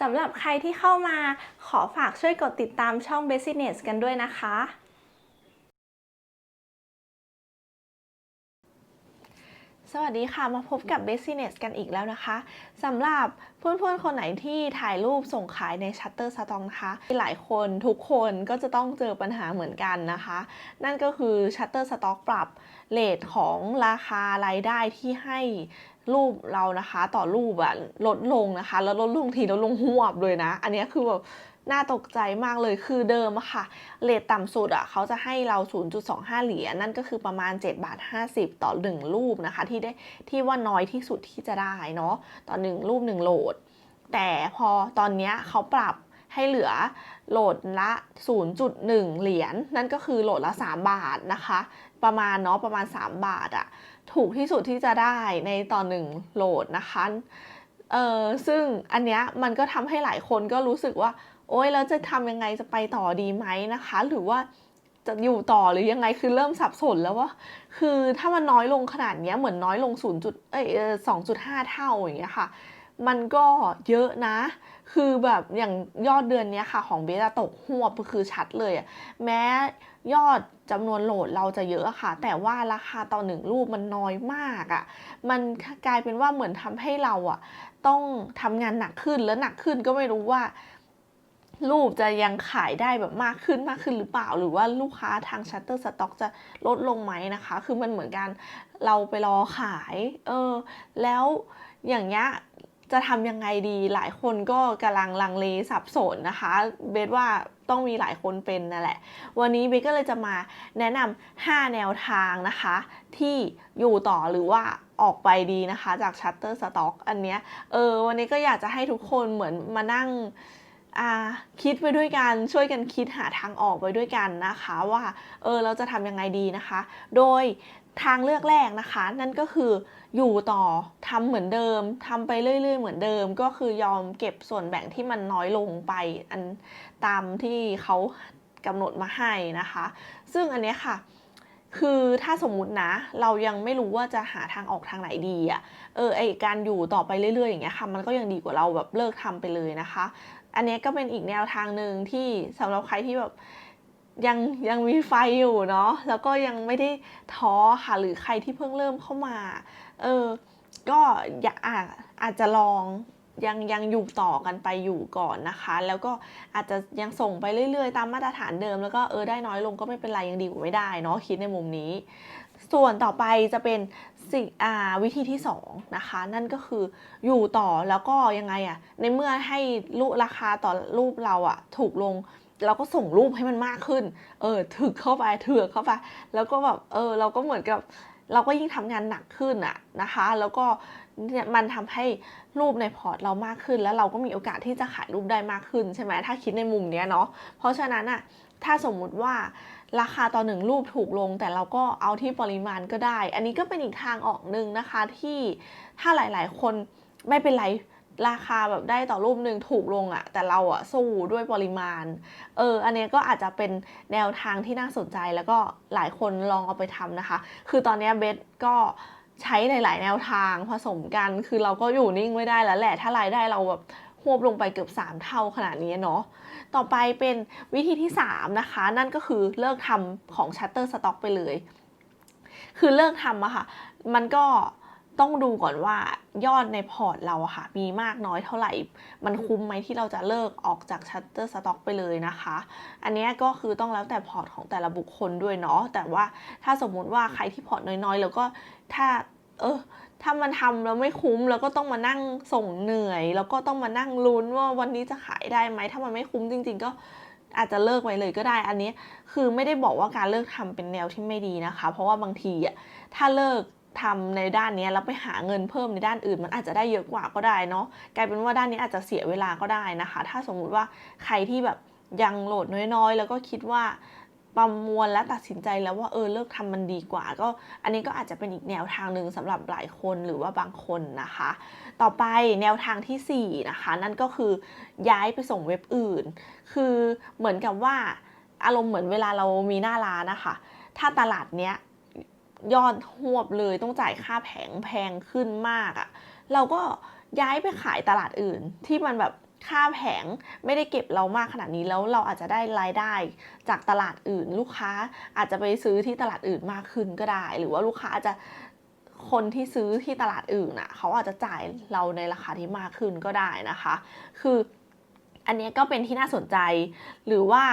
สำหรับใครที่เข้ามาขอฝากช่วยกดติดตามช่อง Business กันด้วยนะคะ สวัสดีค่ะมาพบกับ Business กันอีกแล้วนะคะสำหรับเพื่อนๆ คนไหนที่ถ่ายรูปส่งขายใน Shutterstock นะคะหลายคนทุกคนก็จะต้องเจอปัญหาเหมือนกันนะคะ นั่นก็คือ Shutterstock ปรับเลทของราคารายได้ที่ให้ รูปเรานะคะ ต่อรูปอะลดลงนะคะ แล้วลดลงทีลดลงหวบเลยนะ อันนี้คือแบบน่าตกใจมากเลยคือเดิมอะค่ะเลทต่ำสุดอะเขาจะให้เรา 0.25 เหรียญนั่นก็คือประมาณ7บาท50 ต่อ 1 รูปนะคะ ที่ได้ที่ว่าน้อยที่สุดที่จะได้เนาะต่อ 1 รูป 1 โหลด แต่พอตอนเนี้ยเขาปรับ ให้เหลือโหลดละ 0.1 เหรียญนั่นก็คือโหลดละ 3 บาทนะคะ ประมาณเนาะประมาณ 3 บาทอะถูกที่สุดที่จะได้ในต่อ1โหลดนะคะเออซึ่งอันเนี้ยมันก็ทำให้หลายคนก็รู้สึกว่า โอ๊ยแล้วจะทำยังไงจะไปต่อดีไหมนะคะ หรือว่าจะอยู่ต่อหรือยังไงคือเริ่มสับสนแล้วว่า คือถ้ามันน้อยลงขนาดเนี้ยเหมือนน้อยลง 0. จุดเอ้ยสองจุดห้าเท่าอย่างเงี้ยค่ะ มันก็เยอะนะ คือแบบอย่างยอดเดือนนี้ค่ะของเบสอะตกหวบคือชัดเลยอะแม้ยอดจำนวนโหลดเราจะเยอะค่ะ แต่ว่าราคาต่อหนึ่งรูปมันน้อยมากอะมันกลายเป็นว่าเหมือนทำให้เราอะต้องทำงานหนักขึ้นแล้วหนักขึ้นก็ไม่รู้ว่า รูปจะยังขายได้แบบมากขึ้นมากขึ้นหรือเปล่า หรือว่าลูกค้าทาง Shutterstock จะลดลงไหมนะคะ คือมันเหมือนกันเราไปรอขาย เออ แล้วอย่างเงี้ย จะทำยังไงดีหลายคนก็กำลังลังเลสับสนนะคะ เบสว่าต้องมีหลายคนเป็นนั่นแหละ วันนี้เบสก็เลยจะมาแนะนำ5 แนวทางนะคะ ที่อยู่ต่อหรือว่าออกไปดีนะคะจาก Shutterstock อันเนี้ยเออวันนี้ก็อยากจะให้ทุกคนเหมือนมานั่งอ่าคิดไปด้วยกันช่วยกันคิดหาทางออกไปด้วยกันนะคะ ว่าเออเราจะทำยังไงดีนะคะ โดย ทางเลือกแรกนะคะ นั่นก็คืออยู่ต่อทำเหมือนเดิมทำไปเรื่อย ๆ เหมือนเดิม ก็คือยอมเก็บส่วนแบ่งที่มันน้อยลงไปอันตามที่เขากำหนดมาให้นะคะ ซึ่งอันเนี้ยค่ะคือถ้าสมมุตินะ เรายังไม่รู้ว่าจะหาทางออกทางไหนดีอะ่ะเออไอการอยู่ต่อไปเรื่อยๆ อย่างเงี้ยค่ะมันก็ยังดีกว่าเราแบบเลิกทำไปเลยนะคะ อันนี้ก็เป็นอีกแนวทางหนึ่งที่สำหรับใครที่แบบ ยังยังมีไฟอยู่เนาะแล้วก็ยังไม่ได้ท้อค่ะหรือใครที่เพิ่งเริ่มเข้ามาเออก็อยากอาอาจจะลองยังยังอยู่ต่อกันไปอยู่ก่อนนะคะ แล้วก็อาจจะยังส่งไปเรื่อยๆ ตามมาตรฐานเดิม แล้วก็เออได้น้อยลงก็ไม่เป็นไรยังดีกว่าไม่ได้เนาะคิดในมุมนี้ ส่วนต่อไปจะเป็นสิ่งอ่าวิธีที่2นะคะ นั่นก็คืออยู่ต่อแล้วก็ยังไงอะ่ะในเมื่อให้รูราคาต่อรูปเราอะถูกลง เราก็ส่งรูปให้มันมากขึ้น เออถึกเข้าไปเถือกเข้าไป แล้วก็แบบเออเราก็เหมือนกับเราก็ยิ่งทำงานหนักขึ้นอะนะคะ แล้วก็เนี่ยมันทำให้รูปในพอร์ตเรามากขึ้น แล้วเราก็มีโอกาสที่จะขายรูปได้มากขึ้นใช่ไหมถ้าคิดในมุมเนี้ยเนาะเพราะฉะนั้นอะถ้าสมมุติว่าราคาต่อหนึ่งรูปถูกลง แต่เราก็เอาที่ปริมาณก็ได้ อันนี้ก็เป็นอีกทางออกหนึ่งนะคะที่ถ้าหลาย ๆ คนไม่เป็นไร ราคาแบบได้ต่อรูปหนึ่งถูกลงอะแต่เราอะสู้ด้วยปริมาณ เออ อันนี้ก็อาจจะเป็นแนวทางที่น่าสนใจแล้วก็หลายคนลองเอาไปทำนะคะ คือตอนนี้เบสก็ใช้หลาย ๆ แนวทางผสมกัน คือเราก็อยู่นิ่งไม่ได้แล้วแหละ ถ้ารายได้เราแบบหวบลงไปเกือบ 3 เท่าขนาดนี้เนาะ ต่อไปเป็นวิธีที่ 3 นะคะ นั่นก็คือเลิกทำของ Shutterstock ไปเลย คือเลิกทำอะค่ะ มันก็ ต้องดูก่อนว่ายอดในพอร์ตเราอะค่ะ มีมากน้อยเท่าไหร่ มันคุ้มไหมที่เราจะเลิกออกจาก Shutterstock ไปเลยนะคะ อันนี้ก็คือต้องแล้วแต่พอร์ตของแต่ละบุคคลด้วยเนาะ แต่ว่าถ้าสมมุติว่าใครที่พอร์ตน้อยๆ แล้วก็ถ้า เออถ้ามันทำแล้วไม่คุ้มแล้วก็ต้องมานั่งส่งเหนื่อย แล้วก็ต้องมานั่งลุ้นว่าวันนี้จะขายได้ไหมถ้ามันไม่คุ้มจริง ๆ ก็อาจจะเลิกไปเลยก็ได้ อันนี้คือไม่ได้บอกว่าการเลิกทำเป็นแนวที่ไม่ดีนะคะ เพราะว่าบางทีอะถ้าเลิก ทำในด้านนี้แล้วไปหาเงินเพิ่มในด้านอื่น มันอาจจะได้เยอะกว่าก็ได้เนาะกลายเป็นว่าด้านนี้อาจจะเสียเวลาก็ได้นะคะ ถ้าสมมุติว่าใครที่แบบยังโหลดน้อยๆ แล้วก็คิดว่าประมวลและตัดสินใจแล้วว่าเออเลิกทำมันดีกว่า ก็อันนี้ก็อาจจะเป็นอีกแนวทางหนึ่งสำหรับหลายคนหรือว่าบางคนนะคะ ต่อไปแนวทางที่4นะคะนั่นก็คือย้ายไปส่งเว็บอื่น คือเหมือนกับว่าอารมณ์เหมือนเวลาเรามีหน้าร้านนะคะถ้าตลาดเนี้ย ยอดหวบเลยต้องจ่ายค่าแผงแพงขึ้นมากอะ่ะ เราก็ย้ายไปขายตลาดอื่น ที่มันแบบค่าแผงไม่ได้เก็บเรามากขนาดนี้แล้วเราอาจจะได้รายได้จากตลาดอื่น ลูกค้าอาจจะไปซื้อที่ตลาดอื่นมากขึ้นก็ได้ หรือว่าลูกค้าอาจจะคนที่ซื้อที่ตลาดอื่นน่ะเขาอาจจะจ่ายเราในราคาที่มากขึ้นก็ได้นะคะ คืออันนี้ก็เป็นที่น่าสนใจหรือว่า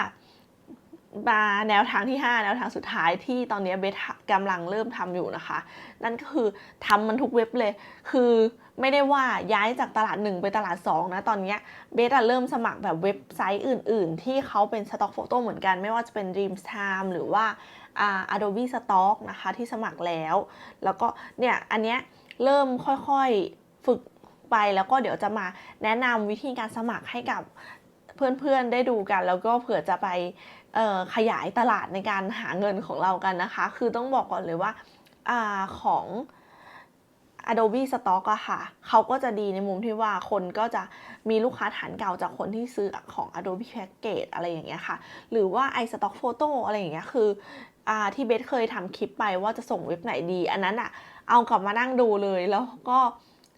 มาแนวทางที่ 5 แนวทางสุดท้ายที่ตอนนี้เบสกำลังเริ่มทำอยู่นะคะ นั่นก็คือทำมันทุกเว็บเลย คือไม่ได้ว่าย้ายจากตลาด 1 ไปตลาด 2 นะ ตอนนี้เบสอะเริ่มสมัครแบบเว็บไซต์อื่น ๆ ที่เขาเป็นสต็อกโฟโต้เหมือนกัน ไม่ว่าจะเป็น Dreamtime หรือว่าอ่า Adobe Stock นะคะที่สมัครแล้ว แล้วก็เนี่ยอันเนี้ยเริ่มค่อยๆฝึกไปแล้วก็เดี๋ยวจะมาแนะนำวิธีการสมัครให้กับเพื่อนๆได้ดูกัน แล้วก็เผื่อจะไป ขยายตลาดในการหาเงินของเรากันนะคะ คือต้องบอกก่อนเลยว่าอาของ Adobe Stock อะค่ะ เขาก็จะดีในมุมที่ว่าคนก็จะมีลูกค้าฐานเก่าจากคนที่ซื้อของ Adobe Package อะไรอย่างเงี้ยค่ะ หรือว่า iStock Photo อะไรอย่างเงี้ย คืออที่เบสเคยทำคลิปไปว่าจะส่งเว็บไหนดี อันนั้นอะเอากลับมานั่งดูเลยแล้วก็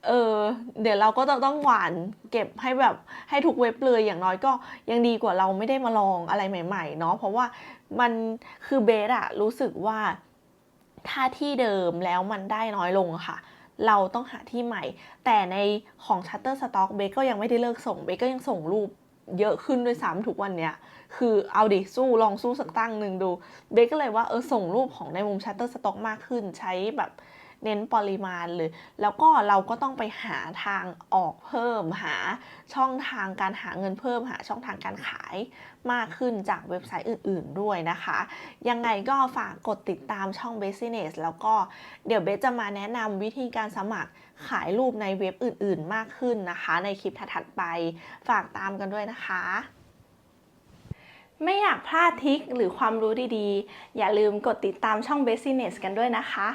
เออเดี๋ยวเราก็จะต้องหวานเก็บให้แบบให้ทุกเว็บเลยอย่างน้อยก็ยังดีกว่าเราไม่ได้มาลองอะไรใหม่ๆเนาะเพราะว่ามันคือเบสอะรู้สึกว่าถ้าที่เดิมแล้วมันได้น้อยลงค่ะ เราต้องหาที่ใหม่ แต่ในของ Shutterstock เบสก็ยังไม่ได้เลิกส่งเบสก็ยังส่งรูปเยอะขึ้นด้วยซ้ำทุกวันเนี้ย คือเอาดิสู้ลองสู้สักตั้งหนึ่งดู เบสก็เลยว่าเออส่งรูปของในมุม Shutterstock มากขึ้นใช้แบบ เน้นปริมาณเลยแล้วก็เราก็ต้องไปหาทางออกเพิ่ม หาช่องทางการหาเงินเพิ่ม หาช่องทางการขายมากขึ้นจากเว็บไซต์อื่น ๆ ด้วยนะคะ ยังไงก็ฝากกดติดตามช่อง Business แล้วก็เดี๋ยวเบสจะมาแนะนำวิธีการสมัครขายรูปในเว็บอื่น ๆ มากขึ้นนะคะ ในคลิปถัดๆไป ฝากตามกันด้วยนะคะไม่อยากพลาดทิคหรือความรู้ดีๆ อย่าลืมกดติดตามช่อง Business กันด้วยนะคะ